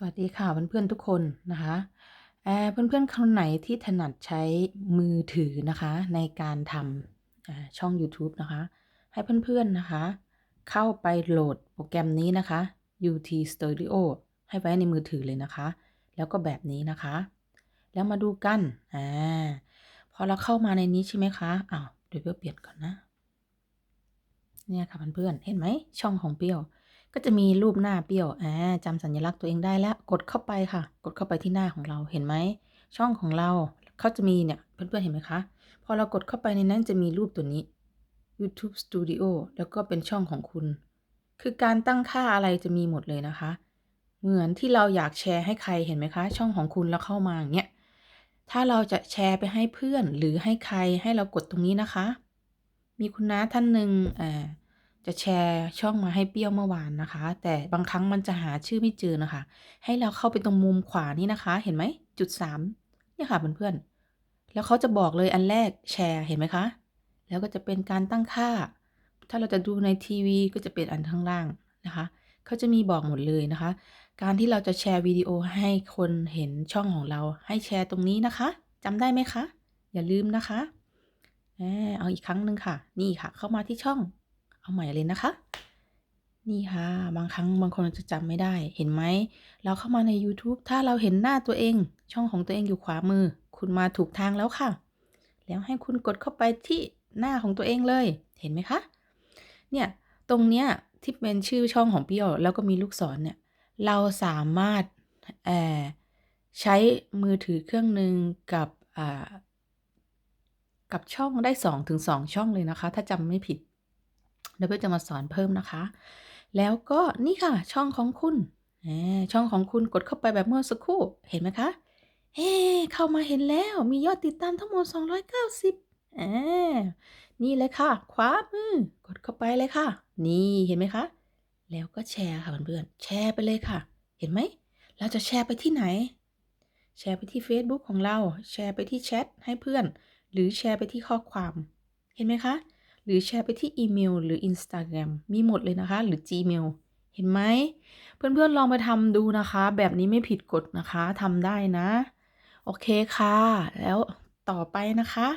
สวัสดีค่ะเพื่อนๆทุกคนนะคะเอ่อเพื่อนๆคนไหนที่ถนัดใช้มือถือนะคะในการทำช่อง YouTube นะคะ ให้เพื่อนๆนะคะ เข้าไปโหลดโปรแกรมนี้นะคะ UT Studio ให้ไว้ในมือถือเลยนะคะ แล้วก็แบบนี้นะคะ แล้วมาดูกันอ่าพอเราเข้ามาในนี้ใช่ไหมคะอ้าวเดี๋ยวเปรี้ยวเปลี่ยนก่อนนะเนี่ยค่ะเพื่อนๆเห็นไหมช่องของเปรี้ยว ก็จะมีรูปหน้าเปรี้ยวอ่าจำสัญลักษณ์ตัวเองได้แล้ว กดเข้าไปค่ะ กดเข้าไปที่หน้าของเราเห็นไหม ช่องของเราเขาจะมีเนี่ยเพื่อนๆเห็นไหมคะ พอเรากดเข้าไปในนั้นจะมีรูปตัวนี้ YouTube Studio แล้วก็เป็นช่องของคุณ คือการตั้งค่าอะไรจะมีหมดเลยนะคะ เหมือนที่เราอยากแชร์ให้ใครเห็นไหมคะ ช่องของคุณแล้วเข้ามาอย่างเงี้ยถ้าเราจะแชร์ไปให้เพื่อนหรือให้ใครให้เรากดตรงนี้นะคะ มีคุณน้าท่านหนึ่งอ่า จะแชร์ช่องมาให้เปรี้ยวเมื่อวานนะคะ แต่บางครั้งมันจะหาชื่อไม่เจอนะคะ ให้เราเข้าไปตรงมุมขวานี่นะคะ เห็นไหมจุดสามเนี่ยค่ะเพื่อนๆแล้วเขาจะบอกเลยอันแรกแชร์เห็นไหมคะ แล้วก็จะเป็นการตั้งค่า ถ้าเราจะดูในทีวีก็จะเป็นอันข้างล่างนะคะเขาจะมีบอกหมดเลยนะคะ การที่เราจะแชร์วิดีโอให้คนเห็นช่องของเราให้แชร์ตรงนี้นะคะจำได้ไหมคะ อย่าลืมนะคะเอาอีกครั้งหนึ่งค่ะ นี่ค่ะ เข้ามาที่ช่อง เอาใหม่เลยนะคะ นี่ค่ะ บางครั้งบางคนจะจำไม่ได้เห็นไหม เราเข้ามาใน YouTube ถ้าเราเห็นหน้าตัวเอง ช่องของตัวเองอยู่ขวามือ คุณมาถูกทางแล้วค่ะ แล้วให้คุณกดเข้าไปที่หน้าของตัวเองเลย เห็นไหมคะ เนี่ย ตรงเนี้ยที่เป็นชื่อช่องของเปรี้ยวแล้วก็มีลูกศรเนี่ย เราสามารถใช้มือถือเครื่องหนึ่งกับกับช่องได้2ถึงช่องเลยนะคะ ถ้าจำไม่ผิด เดี๋ยวเพื่อนจะมาสอนเพิ่มนะคะ แล้วก็นี่ค่ะช่องของคุณอาช่องของคุณกดเข้าไปแบบเมื่อสักครู่ เห็นไหมคะ เฮ้เข้ามาเห็นแล้วมียอดติดตามทั้งหมด 290อานี่เลยค่ะ ขวามือกดเข้าไปเลยค่ะ นี่เห็นไหมคะ แล้วก็แชร์ค่ะเพื่อนๆแชร์ไปเลยค่ะ เห็นไหม เราจะแชร์ไปที่ไหน แชร์ไปที่เฟซบุ๊กของเรา แชร์ไปที่แชทให้เพื่อน หรือแชร์ไปที่ข้อความ เห็นไหมคะ หรือแชร์ไปที่อีเมล หรือ Instagram มีหมดเลยนะคะ หรือ Gmail เห็นไหม เพื่อนๆลองไปทำดูนะคะ แบบนี้ไม่ผิดกฎนะคะทำได้นะ โอเคค่ะ แล้วต่อไปนะคะ